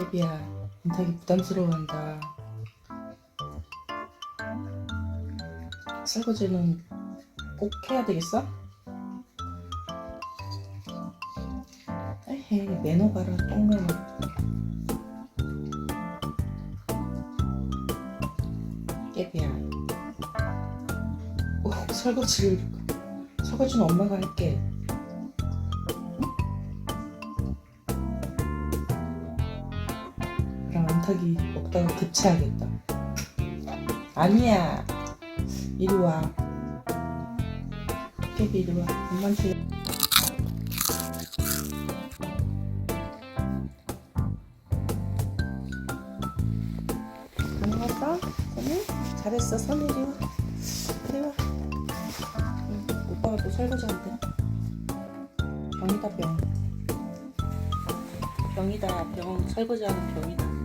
깨비야, 인탁이 부담스러워한다. 설거지는 꼭 해야 되겠어? 에헤, 매너 봐라, 똥매너. 깨비야. 오, 설거지를, 설거지는 엄마가 할게. 안탁이 먹다가 급체하겠다. 아니야. 이리 와. 깨비 이리 와. 엄마한테. 안 왔어? 선이? 잘했어. 선이 이리 와. 이리 와. 응, 오빠가 또 설거지 한대. 병이다 병. 병이다 병. 설거지하는 병이다.